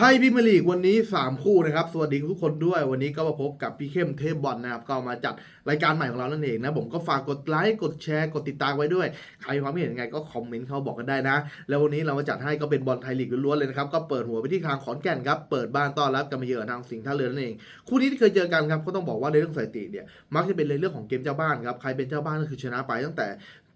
ไทยพิมยร์ลีกวันนี้ 3 คู่นะครับ สวัสดีทุกคนด้วยวันนี้ก็มาพบกับพี่เข้มเทพบอลนะครับ ก็มาจัดรายการใหม่ของเรานั่นเองนะ ผมก็ฝากกดไลค์กดแชร์กดติดตามไว้ด้วย ใครมีความเห็นยังไงก็คอมเมนต์เข้าบอกกันได้นะ แล้ววันนี้เรามาจัดให้ก็เป็นบอลไทยลีกล้วนๆเลยนะครับ ก็เปิดหัวไปที่ทางขอนแก่นครับ เปิดบ้านต้อนรับกันมาเยือนทางสิงห์ท่าเรือนั่นเอง คู่นี้ที่เคยเจอกันครับก็ต้องบอกว่าในเรื่องสถิติเนี่ยมักจะเป็นในเรื่องของเกมเจ้าบ้านครับใครเป็นเจ้าบ้านก็คือชนะไปตั้งแต่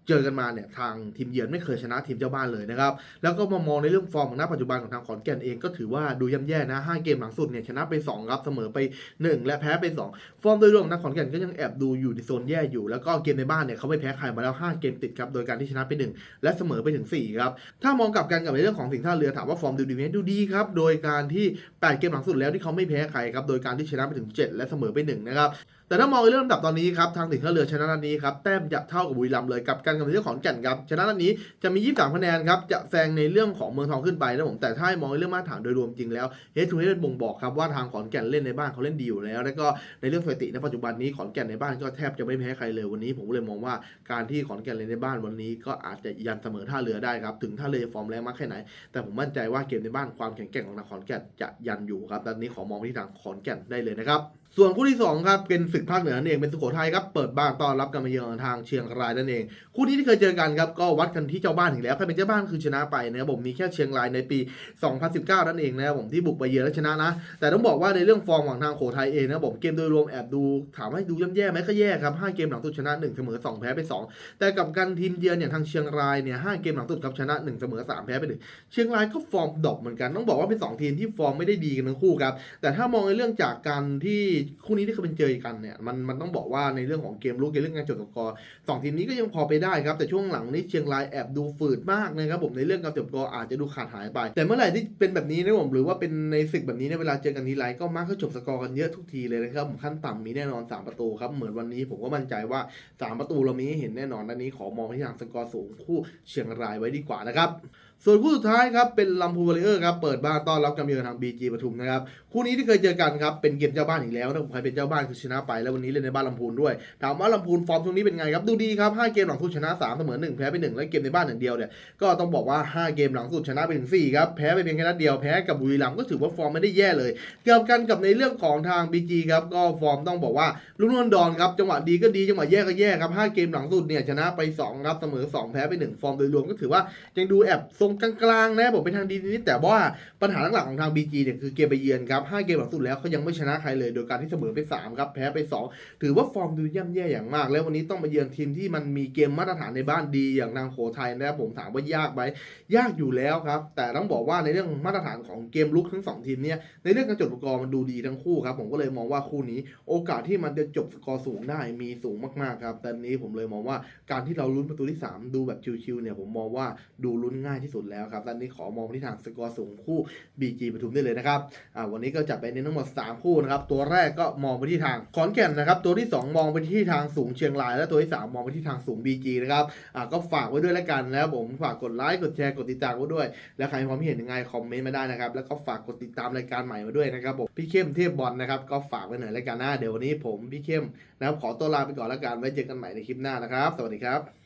เจอกันมาเนี่ยทางทีมเยือนไม่เคยชนะทีมเจ้าบ้านเลยนะครับแล้วก็มามองในเรื่องฟอร์มของณปัจจุบันของทางขอนแก่นเองก็ถือว่าดูย่ำแย่นะ5เกมหลังสุดเนี่ยชนะไป2ครับเสมอไป 1 และแพ้ไป 2 ฟอร์มโดยรวมของทางขอนแก่นก็ยังแอบดูอยู่ในโซนแย่อยู่แล้วก็เกมในบ้านเนี่ยเขาไม่แพ้ใครมาแล้ว 5 เกมติดครับโดยการที่ชนะไป 1 และเสมอไปถึง4ครับถ้ามองกลับกันกับในเรื่องของสิงห์ท่าเรือถามว่าฟอร์มดูดีไหมดูดีครับโดยการที่ 8 เกมหลังสุดแล้วที่เขาไม่แพ้ใครครับโดยการที่ชนะไปถึง 7 และเสมอไป1นะครับ แต่ถ้ามองในเรื่องลำดับตอนนี้ครับทางสิงห์ท่าเรือชนะนัดนี้ครับแต้มจะเท่ากับบุรีรัมย์เลยกับการกับเรื่องของแก่นครับชนะนัดนี้จะมี 23 คะแนนครับจะแซงในเรื่องของเมืองทองขึ้นไปนะผมแต่ถ้ามองในเรื่องมาตรฐานโดยรวมจริงแล้วเฮดทูเฮดบ่งบอกครับว่าทางขอนแก่นเล่นในบ้านเขาเล่นดีอยู่แล้ว แล้วก็ในเรื่องสถิติในปัจจุบันนี้ขอนแก่นในบ้านก็แทบจะไม่แพ้ใครเลยวันนี้ ผมเลยมองว่าการที่ขอนแก่นเล่นในบ้านวันนี้ ก็อาจจะยันเสมอท่าเรือได้ครับถึงท่าเรือฟอร์มแรงมากแค่ไหน แต่ผมมั่นใจว่าเกมในบ้านความแข็งแกร่งของทางขอนแก่นจะยันอยู่ครับดังนี้ขอมองไปที่ทางขอนแก่นได้เลยนะครับส่วนคู่ที่2ครับเป็นศึกภาคเหนือนั่นเองเป็นสุโขทัยครับเปิดบ้านต้อนรับกันมาเยือนทางเชียงรายนั่นเอง คู่นี้ที่เคยเจอกันครับก็วัดกันที่เจ้าบ้านถึงแล้วใครเป็นเจ้าบ้านคือชนะไปนะครับผมมีแค่เชียงรายในปี 2019 นั่นเองนะครับผมที่บุกไปเยือนและชนะนะ แต่ต้องบอกว่าในเรื่องฟอร์มของทางโขทัยเองนะผมเกมโดยรวมแอบดูถามว่าดูย่ำแย่ไหมก็แย่ครับ5เกมหลังสุดชนะ1เสมอ2แพ้ไป 2 แต่กับการทีมเยือนอย่างทางเชียงรายเนี่ย5เกมหลังสุดครับชนะ1เสมอ3แพ้ไป1เชียงรายก็ฟอร์มดรอปเหมือนกันต้องบอกว่าเป็นสองทีมที่ฟอร์มไม่ได้ดีกันทั้งคู่ครับแต่ถ้ามองในเรื่องจากการที่คู่นี้ที่เขาเป็นเจอกันเนี่ยมันมันต้องบอกว่าในเรื่องของเกมลุกในเรื่องการจดสกอร์สองทีมนี้ก็ยังพอไปได้ครับแต่ช่วงหลังนี้เชียงรายแอบดูฝืดมากนะครับผมในเรื่องการจดสกอร์อาจจะดูขาดหายไป แต่เมื่อไหร่ที่เป็นแบบนี้นะผมหรือว่าเป็นในศึกแบบนี้ในเวลาเจอกันทีไรก็มักจะจบสกอร์กันเยอะทุกทีเลยนะครับผมขั้นต่ำมีแน่นอน 3 ประตูครับเหมือนวันนี้ผมก็มั่นใจว่า 3 ประตูเรามีให้เห็นแน่นอนด้านนี้ขอมองที่ทางสกอร์สูงคู่เชียงรายไว้ดีกว่านะครับส่วนคู่สุดท้ายครับเป็นลำพูนวอริเออร์ครับเปิดบ้านต้อนรับกำเยือนทางบีจีปทุมนะครับคู่นี้ที่เคยเจอกันครับเป็นเกมเจ้าบ้านอีกแล้วนะผมใครเป็นเจ้าบ้านคือชนะไปแล้ววันนี้เล่นในบ้านลำพูนด้วยถามว่าลำพูนฟอร์มช่วงนี้เป็นไงครับดูดีครับ5เกมหลังสุดชนะ3เสมอ1แพ้ไป1และเกมในบ้านอย่างเดียวเนี่ยก็ต้องบอกว่า 5 เกมหลังสุดชนะไปถึง4ครับแพ้ไปเพียงแค่นัดเดียวแพ้กับบุรีรัมย์ก็ถือว่าฟอร์มไม่ได้แย่เลย เกี่ยวกันกับในเรื่องของทาง BG ครับก็ฟอร์มต้องบอกว่าลุ่นดอนครับจังหวะดีก็ดีจังหวะแย่ก็แย่ครับ5เกมหลังสุดเนี่ยชนะไป2ครับเสมอ2แพ้ไป1ฟอร์มโดยรวมก็ถือว่ายังดูแอบทรงกลางๆนะผมเป็นทางดีนิดแต่ว่าปัญหาหลักๆของทาง BG เนี่ยคือเกมไปเยือนครับ5เกมหลังสุดแล้วเขายังไม่ชนะใครเลย โดยการที่เสมอไป3ครับแพ้ไป 2 ถือว่าฟอร์มดูย่ำแย่อย่างมาก แล้ววันนี้ต้องมาเยือนทีมที่มันมีเกมมาตรฐานในบ้านดีอย่างทางโขไทยนะครับผมถามว่ายากไหมยากอยู่แล้วครับแต่ต้องบอกว่าในเรื่องมาตรฐานของเกมลุกทั้งสองทีมเนี่ยในเรื่องการจบสกอร์มันดูดีทั้งคู่ครับผมก็เลยมองว่าคู่นี้ โอกาสที่มันจะจบสกอร์สูงได้มีสูงมากๆครับแต่นี้ผมเลยมองว่าการที่เราลุ้นประตูที่ 3 ดูแบบชิวๆเนี่ยผมมองว่าดูลุ้นง่ายที่สุดแล้วครับด้านนี้ขอมองที่ทางสกอร์สูงคู่ BG ปทุมได้เลยนะครับอ่าวันนี้ก็จัดไปในทั้งหมด 3 คู่นะครับตัวแรกก็มองไปที่ทางขอนแก่นนะครับตัวที่ 2 มองไปที่ทางสูงเชียงราย และตัวที่ 3 มองไปที่ทางสูง BG นะครับอ่าก็ฝากไว้ด้วยแล้วกันนะครับผมฝากกดไลค์กดแชร์กดติดตามไว้ด้วย แล้วใครมีความคิดเห็นยังไงคอมเมนต์มาได้นะครับแล้วก็ฝากกดติดตามรายการใหม่มาด้วยนะครับผมพี่เข้มเทพบอลนะครับก็ฝากไว้หน่อยรายการหน้าเดี๋ยววันนี้ผมพี่เข้มนะครับขอตัวลาไปก่อนแล้วกันไว้เจอกันใหม่ในคลิปหน้านะครับ สวัสดีครับ